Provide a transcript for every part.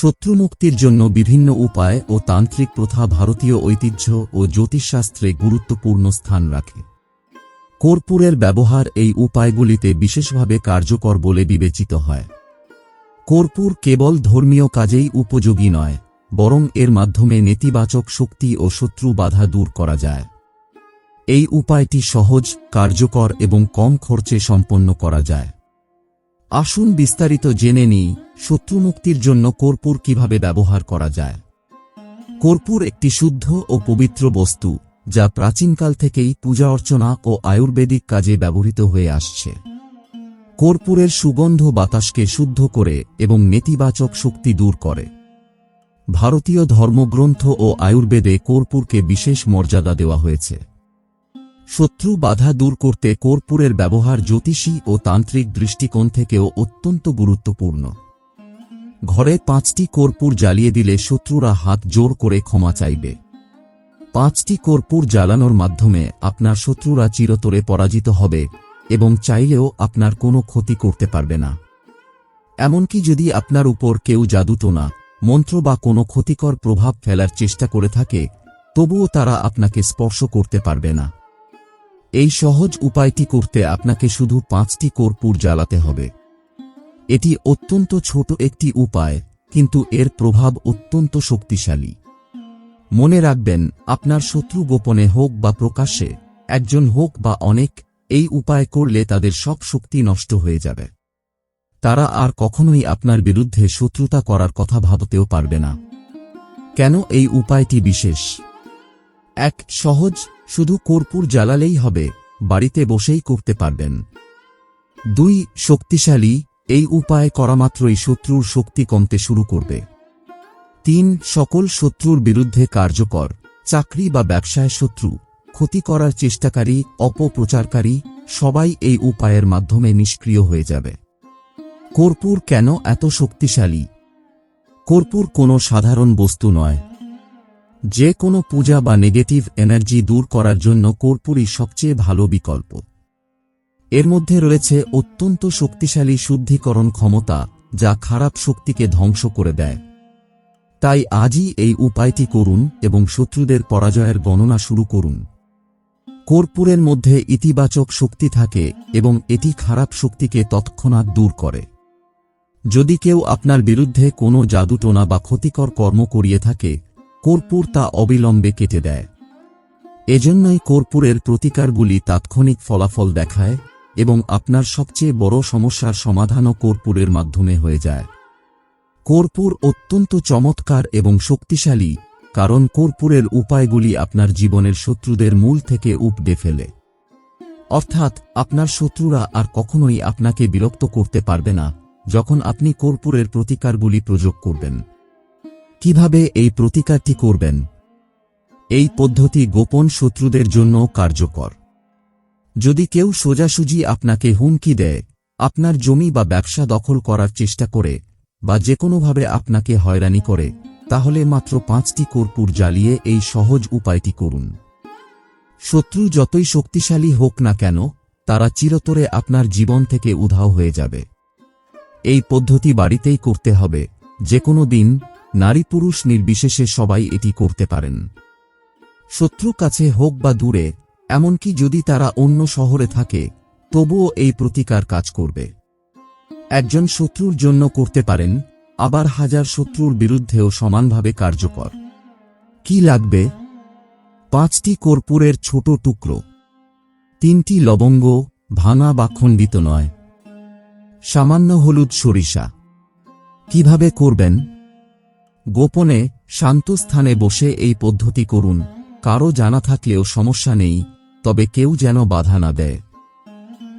শত্রুমুক্তির জন্য বিভিন্ন উপায় ও তান্ত্রিক প্রথা ভারতীয় ঐতিহ্য ও জ্যোতিষশাস্ত্রে গুরুত্বপূর্ণ স্থান রাখে। কর্পূরের ব্যবহার এই উপায়গুলিতে বিশেষভাবে কার্যকর বলে বিবেচিত হয়। কর্পূর কেবল ধর্মীয় কাজেই উপযোগী নয়, বরং এর মাধ্যমে নেতিবাচক শক্তি ও শত্রু বাধা দূর করা যায়। এই উপায়টি সহজ, কার্যকর এবং কম খরচে সম্পন্ন করা যায়। আসুন বিস্তারিত জেনে নিই শত্রুমুক্তির জন্য কর্পূর কীভাবে ব্যবহার করা যায়। কর্পূর একটি শুদ্ধ ও পবিত্র বস্তু, যা প্রাচীনকাল থেকেই পূজা অর্চনা ও আয়ুর্বেদিক কাজে ব্যবহৃত হয়ে আসছে। কর্পূরের সুগন্ধ বাতাসকে শুদ্ধ করে এবং নেতিবাচক শক্তি দূর করে। ভারতীয় ধর্মগ্রন্থ ও আয়ুর্বেদে কর্পূরকে বিশেষ মর্যাদা দেওয়া হয়েছে। শত্রু বাধা দূর করতে কর্পূরের ব্যবহার জ্যোতিষী ও তান্ত্রিক দৃষ্টিকোণ থেকেও অত্যন্ত গুরুত্বপূর্ণ। ঘরে পাঁচটি কর্পূর জ্বালিয়ে দিলে শত্রুরা হাত জোর করে ক্ষমা চাইবে। পাঁচটি কর্পূর জ্বালানোর মাধ্যমে আপনার শত্রুরা চিরতরে পরাজিত হবে এবং চাইলেও আপনার কোনো ক্ষতি করতে পারবে না। এমনকি যদি আপনার উপর কেউ জাদুটোনা মন্ত্র বা কোনো ক্ষতিকর প্রভাব ফেলার চেষ্টা করে থাকে, তবুও তারা আপনাকে স্পর্শ করতে পারবে না। এই সহজ উপায়টি করতে আপনাকে শুধু পাঁচটি কর্পূর জ্বালাতে হবে। এটি অত্যন্ত ছোট একটি উপায়, কিন্তু এর প্রভাব অত্যন্ত শক্তিশালী। মনে রাখবেন, আপনার শত্রু গোপনে হোক বা প্রকাশ্যে, একজন হোক বা অনেক, এই উপায় করলে তাদের সব শক্তি নষ্ট হয়ে যাবে। তারা আর কখনোই আপনার বিরুদ্ধে শত্রুতা করার কথা ভাবতেও পারবে না। কেন এই উপায়টি বিশেষ? এক সহজ, শুধু কর্পূর জ্বালালেই হবে, বাড়িতে বসেই করতে পারবেন। দুই, শক্তিশালী, এই উপায় করা মাত্রই শত্রুর শক্তি কমতে শুরু করবে। তিন, সকল শত্রুর বিরুদ্ধে কার্যকর, চাকরি বা ব্যবসায় শত্রু, ক্ষতি করার চেষ্টাকারী, অপপ্রচারকারী, সবাই এই উপায়ের মাধ্যমে নিষ্ক্রিয় হয়ে যাবে। কর্পূর কেন এত শক্তিশালী? কর্পূর কোনো সাধারণ বস্তু নয়। যে কোনো পূজা বা নেগেটিভ এনার্জি দূর করার জন্য কর্পূরই সবচেয়ে ভালো বিকল্প। এর মধ্যে রয়েছে অত্যন্ত শক্তিশালী শুদ্ধিকরণ ক্ষমতা, যা খারাপ শক্তিকে ধ্বংস করে দেয়। তাই আজই এই উপায়টি করুন এবং শত্রুদের পরাজয়ের গণনা শুরু করুন। কর্পূরের মধ্যে ইতিবাচক শক্তি থাকে এবং এটি খারাপ শক্তিকে তৎক্ষণাৎ দূর করে। যদি কেউ আপনার বিরুদ্ধে কোনো জাদুটোনা বা ক্ষতিকর কর্ম করিয়ে থাকে কর্পূর তা অবিলম্বে কেটে দেয়। এজন্যই কর্পূরের প্রতিকারগুলি তাৎক্ষণিক ফলাফল দেখায় এবং আপনার সবচেয়ে বড় সমস্যার সমাধানও কর্পূরের মাধ্যমে হয়ে যায়। কর্পূর অত্যন্ত চমৎকার এবং শক্তিশালী, কারণ কর্পূরের উপায়গুলি আপনার জীবনের শত্রুদের মূল থেকে উপড়ে ফেলে। অর্থাৎ, আপনার শত্রুরা আর কখনোই আপনাকে বিরক্ত করতে পারবে না, যখন আপনি কর্পূরের প্রতিকারগুলি প্রয়োগ করবেন। কীভাবে এই প্রতিকারটি করবেন? এই পদ্ধতি গোপন শত্রুদের জন্য কার্যকর। যদি কেউ সোজাসুজি আপনাকে হুমকি দেয়, আপনার জমি বা ব্যবসা দখল করার চেষ্টা করে, বা যে কোনোভাবে আপনাকে হয়রানি করে, তাহলে মাত্র পাঁচটি কর্পূর জ্বালিয়ে এই সহজ উপায়টি করুন। শত্রু যতই শক্তিশালী হোক না কেন, তারা চিরতরে আপনার জীবন থেকে উধাও হয়ে যাবে। এই পদ্ধতি বাড়িতেই করতে হবে। যে কোনো দিন নারী পুরুষ নির্বিশেষে সবাই এটি করতে পারেন। শত্রু কাছে হোক বা দূরে, এমনকি যদি তারা অন্য শহরে থাকে, তবুও এই প্রতিকার কাজ করবে। একজন শত্রুর জন্য করতে পারেন, আবার হাজার শত্রুর বিরুদ্ধেও সমানভাবে কার্যকর। কি লাগবে? পাঁচটি কর্পূরের ছোট টুকরো। তিনটি লবঙ্গ, ভাঙা বা খণ্ডিত নয়। সামান্য হলুদ সরিষা। কীভাবে করবেন? গোপনে শান্ত স্থানে বসে এই পদ্ধতি করুন। কারও জানা থাকলেও সমস্যা নেই, তবে কেউ যেন বাধা না দেয়।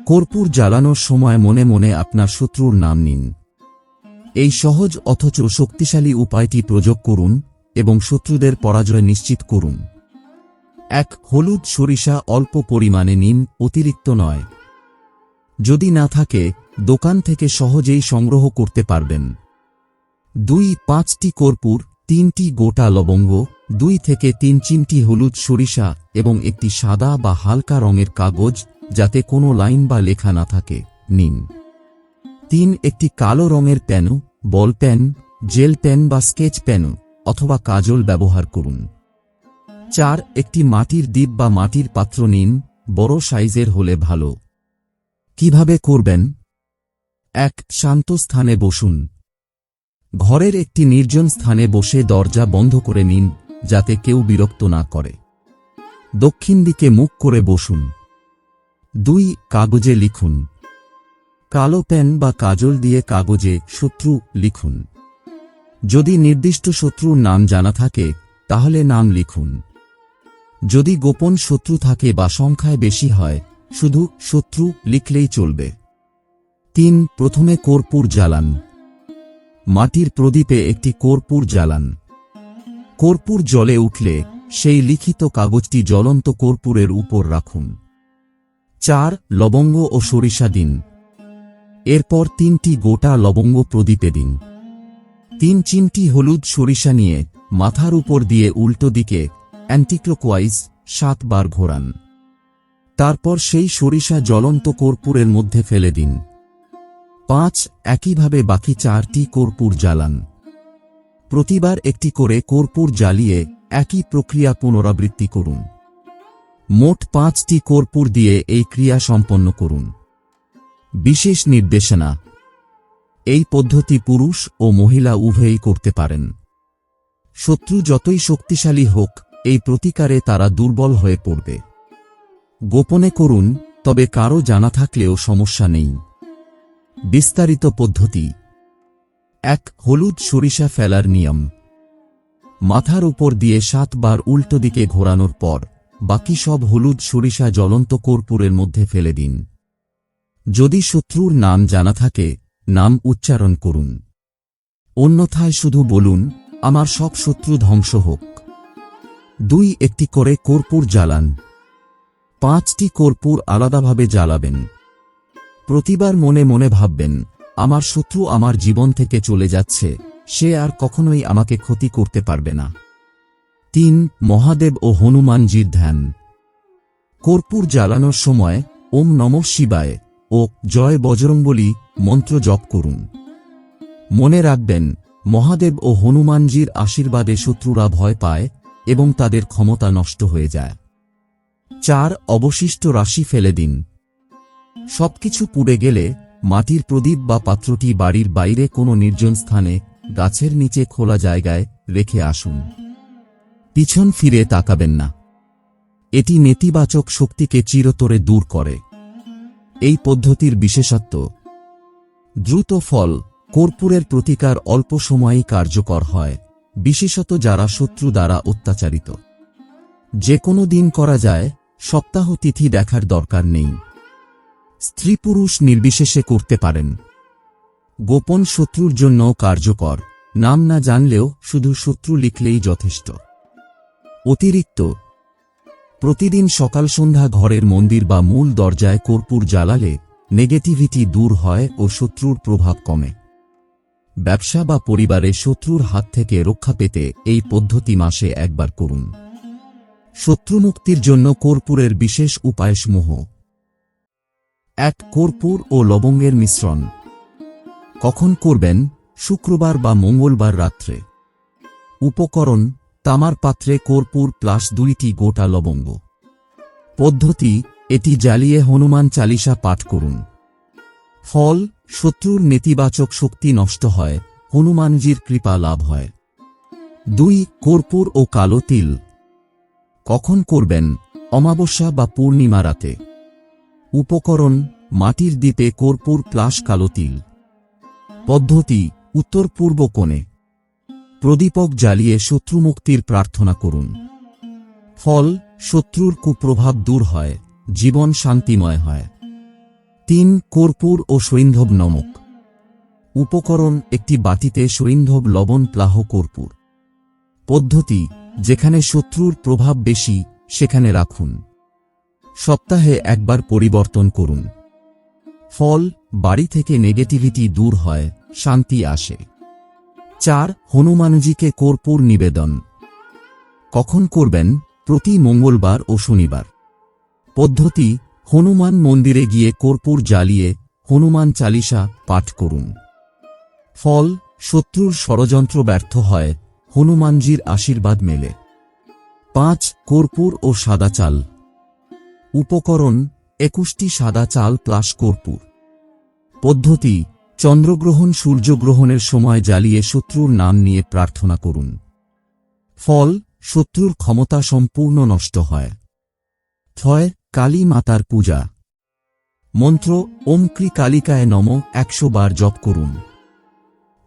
কর্পূর জ্বালানোর সময় মনে মনে আপনার শত্রুর নাম নিন। এই সহজ অথচ শক্তিশালী উপায়টি প্রয়োগ করুন এবং শত্রুদের পরাজয় নিশ্চিত করুন। এক হলুদ সরিষা অল্প পরিমাণে নিন, অতিরিক্ত নয়। যদি না থাকে, দোকান থেকে সহজেই সংগ্রহ করতে পারবেন। দুই পাঁচটি কর্পূর, তিনটি গোটা লবঙ্গ, দুই থেকে তিন চিমটি হলুদ সরিষা এবং একটি সাদা বা হালকা রঙের কাগজ যাতে কোনো লাইন বা লেখা না থাকে। নিন। তিন, একটি কালো রঙের pen ball pen gel pen বা স্কেচ পেন অথবা কাজল ব্যবহার করুন। চার, একটি মাটির দ্বীপ বা মাটির পাত্র নিন, বড় সাইজের হলে ভালো। কীভাবে করবেন? এক, শান্ত স্থানে বসুন। ঘরের একটি নির্জন স্থানে বসে দরজা বন্ধ করে নিন, যাতে কেউ বিরক্ত না করে। দক্ষিণ দিকে মুখ করে বসুন। দুই, কাগজে লিখুন। কালো পেন বা কাজল দিয়ে কাগজে শত্রু লিখুন। যদি নির্দিষ্ট শত্রুর নাম জানা থাকে, তাহলে নাম লিখুন। যদি গোপন শত্রু থাকে বা সংখ্যায় বেশি হয়, শুধু শত্রু লিখলেই চলবে। তিন, প্রথমে কর্পূর জ্বালান। মাটির প্রদীপে একটি কর্পূর জ্বালান। কর্পূর জলে উঠলে সেই লিখিত কাগজটি জ্বলন্ত কর্পূরের উপর রাখুন। চার, লবঙ্গ ও সরিষা দিন। এরপর তিনটি গোটা লবঙ্গ প্রদীপে দিন। তিন চিমটি হলুদ সরিষা নিয়ে মাথার উপর দিয়ে উল্টো দিকে অ্যান্টিক্লোকওয়াইজ সাতবার ঘোরান। তারপর সেই সরিষা জ্বলন্ত কর্পূরের মধ্যে ফেলে দিন। পাঁচ একইভাবে বাকি চারটি কর্পূর জ্বালান। প্রতিবার একটি করে কর্পূর জ্বালিয়ে একই প্রক্রিয়া পুনরাবৃত্তি করুন। মোট পাঁচটি কর্পূর দিয়ে এই ক্রিয়া সম্পন্ন করুন। বিশেষ নির্দেশনা, এই পদ্ধতি পুরুষ ও মহিলা উভয়ই করতে পারেন। শত্রু যতই শক্তিশালী হোক, এই প্রতিকারে তারা দুর্বল হয়ে পড়বে। গোপনে করুন, তবে কারও জানা থাকলেও সমস্যা নেই। বিস্তারিত পদ্ধতি। এক, হলুদ সরিষা ফেলার নিয়ম। মাথার উপর দিয়ে সাতবার উল্টো দিকে ঘোরানোর পর, বাকি সব হলুদ সরিষা জ্বলন্ত কর্পূরের মধ্যে ফেলে দিন। যদি শত্রুর নাম জানা থাকে, নাম উচ্চারণ করুন। অন্যথায় শুধু বলুন, আমার সব শত্রু ধ্বংস হোক। দুই, একটি করে কর্পূর জ্বালান। পাঁচটি কর্পূর আলাদাভাবে জ্বালাবেন। প্রতিবার মনে মনে ভাববেন, আমার শত্রু আমার জীবন থেকে চলে যাচ্ছে, সে আর কখনোই আমাকে ক্ষতি করতে পারবে না। তিন, মহাদেব ও হনুমানজির ধ্যান। কর্পূর জ্বালানোর সময় ওম নম শিবায় ও জয় বজরঙ্গলি মন্ত্র জপ করুন। মনে রাখবেন, মহাদেব ও হনুমানজির আশীর্বাদে শত্রুরা ভয় পায় এবং তাদের ক্ষমতা নষ্ট হয়ে যায়। চার, অবশিষ্ট রাশি ফেলে দিন। সবকিছু পুড়ে গেলে মাটির প্রদীপ বা পাত্রটি বাড়ির বাইরে কোনো নির্জন স্থানে গাছের নিচে খোলা জায়গায় রেখে আসুন। পিছন ফিরে তাকাবেন না। এটি নেতিবাচক শক্তিকে চিরতরে দূর করে। এই পদ্ধতির বিশেষত্ব, দ্রুত ফল কর্পূরের প্রতিকার অল্প সময়েই কার্যকর হয়, বিশেষত যারা শত্রু দ্বারা অত্যাচারিত। যে কোনো দিন করা যায়, সপ্তাহ তিথি দেখার দরকার নেই। স্ত্রী পুরুষ নির্বিশেষে করতে পারেন। গোপন শত্রুর জন্য কার্যকর। নাম না জানলেও শুধু শত্রু লিখলেই যথেষ্ট। অতিরিক্ত। প্রতিদিন সকাল সন্ধ্যা ঘরের মন্দির বা মূল দরজায় কর্পূর জ্বালালে নেগেটিভিটি দূর হয় ও শত্রুর প্রভাব কমে। ব্যবসা বা পরিবারে শত্রুর হাত থেকে রক্ষা পেতে এই পদ্ধতি মাসে একবার করুন। শত্রুমুক্তির জন্য কর্পূরের বিশেষ উপায়সমূহ। এক কর্পূর ও লবঙ্গের মিশ্রণ। কখন করবেন? শুক্রবার বা মঙ্গলবার রাত্রে। উপকরণ, তামার পাত্রে কর্পূর প্লাস দুইটি গোটা লবঙ্গ। পদ্ধতি, এটি জ্বালিয়ে হনুমান চালিসা পাঠ করুন। ফল, শত্রুর নেতিবাচক শক্তি নষ্ট হয়, হনুমানজির কৃপা লাভ হয়। দুই, কর্পূর ও কালো তিল। কখন করবেন? অমাবস্যা বা পূর্ণিমা রাতে। উপকরণ, মাটির দ্বীপে কর্পূর প্লাস কালো তিল। পদ্ধতি, উত্তর পূর্ব কোণে। প্রদীপক জ্বালিয়ে শত্রুমুক্তির প্রার্থনা করুন। ফল, শত্রুর কুপ্রভাব দূর হয়, জীবন শান্তিময় হয়। তিন, কর্পূর ও সৈন্ধব নমক। উপকরণ, একটি বাটিতে সৈন্ধব লবণ প্লাহ কর্পূর। পদ্ধতি, যেখানে শত্রুর প্রভাব বেশি, সেখানে রাখুন। সপ্তাহে একবার পরিবর্তন করুন। ফল, বাড়ি থেকে নেগেটিভিটি দূর হয়, শান্তি আসে। চার, হনুমানজিকে কর্পূর নিবেদন। কখন করবেন? প্রতি মঙ্গলবার ও শনিবার। পদ্ধতি, হনুমান মন্দিরে গিয়ে কর্পূর জ্বালিয়ে হনুমান চালিসা পাঠ করুন। ফল, শত্রুর ষড়যন্ত্র ব্যর্থ হয়, হনুমানজির আশীর্বাদ মেলে। পাঁচ, কর্পূর ও সাদা চাল। উপকরণ একুশটি সাদা চাল প্লাস কর্পূর। পদ্ধতি, চন্দ্রগ্রহণ সূর্যগ্রহণের সময় জ্বালিয়ে শত্রুর নাম নিয়ে প্রার্থনা করুন। ফল, শত্রুর ক্ষমতা সম্পূর্ণ নষ্ট হয়। ছয় কালী মাতার পূজা। মন্ত্র, ওম কালিকায় নম একশো বার জপ করুন।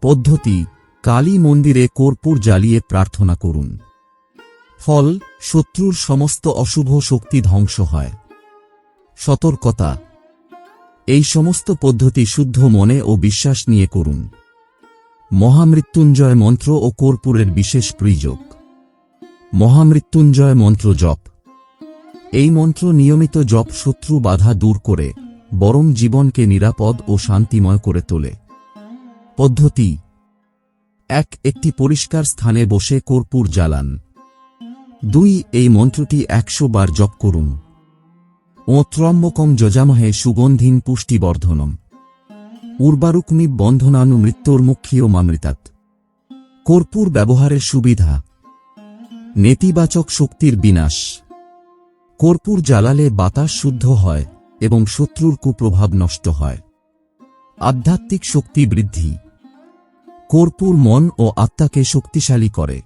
পদ্ধতি, কালী মন্দিরে কর্পূর জ্বালিয়ে প্রার্থনা করুন। ফল, শত্রুর সমস্ত অশুভ শক্তি ধ্বংস হয়। সতর্কতা। এই সমস্ত পদ্ধতি শুদ্ধ মনে ও বিশ্বাস নিয়ে করুন। মহামৃত্যুঞ্জয় মন্ত্র ও কর্পূরের বিশেষ প্রয়োগ। মহামৃত্যুঞ্জয় মন্ত্র জপ। এই মন্ত্র নিয়মিত জপ শত্রু বাধা দূর করে, বরং জীবনকে নিরাপদ ও শান্তিময় করে তোলে। পদ্ধতি। এক, একটি পরিষ্কার স্থানে বসে কর্পূর জ্বালান। দুই, এই মন্ত্রটি একশো বার জপ করুন। ও ত্রম্বকম যজামহে সুগন্ধিন পুষ্টিবর্ধনম। উর্বারুকমি বন্ধনানু মৃত্যুর মৃত্যুর্মুখীয় মামৃতাত কর্পূর ব্যবহারের সুবিধা। নেতিবাচক শক্তির বিনাশ। কর্পূর জ্বালালে বাতাস শুদ্ধ হয় এবং শত্রুর কুপ্রভাব নষ্ট হয়। আধ্যাত্মিক শক্তি বৃদ্ধি। কর্পূর মন ও আত্মাকে শক্তিশালী করে।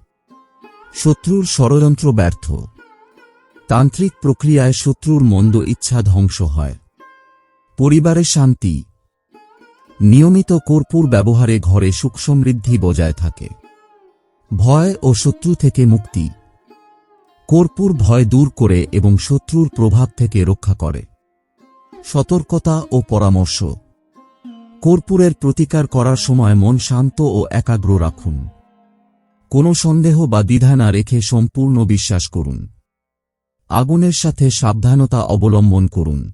শত্রুর ষড়যন্ত্র ব্যর্থ। তান্ত্রিক প্রক্রিয়ায় শত্রুর মন্দ ইচ্ছা ধ্বংস হয়। পরিবারে শান্তি। নিয়মিত কর্পূর ব্যবহারে ঘরে সুখ সমৃদ্ধি বজায় থাকে। ভয় ও শত্রু থেকে মুক্তি। কর্পূর ভয় দূর করে এবং শত্রুর প্রভাব থেকে রক্ষা করে। সতর্কতা ও পরামর্শ। কর্পূরের প্রতিকার করার সময় মন শান্ত ও একাগ্র রাখুন। কোনো সন্দেহ বা দ্বিধা না রেখে সম্পূর্ণ বিশ্বাস করুন। আগুনের সাথে সাবধানতা অবলম্বন করুন।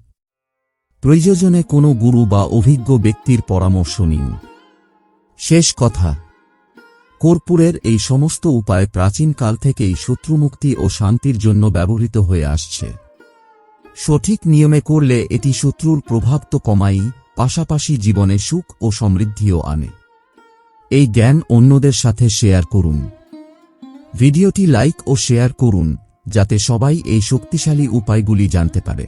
প্রয়োজনে কোনো গুরু বা অভিজ্ঞ ব্যক্তির পরামর্শ নিন। শেষ কথা, কর্পূরের এই সমস্ত উপায় প্রাচীনকাল থেকেই শত্রুমুক্তি ও শান্তির জন্য ব্যবহৃত হয়ে আসছে। সঠিক নিয়মে করলে এটি শত্রুর প্রভাব তো কমাই পাশাপাশি জীবনে সুখ ও সমৃদ্ধিও আনে। এই জ্ঞান অন্যদের সাথে শেয়ার করুন। ভিডিওটি লাইক ও শেয়ার করুন, যাতে সবাই এই শক্তিশালী উপায়গুলি জানতে পারে।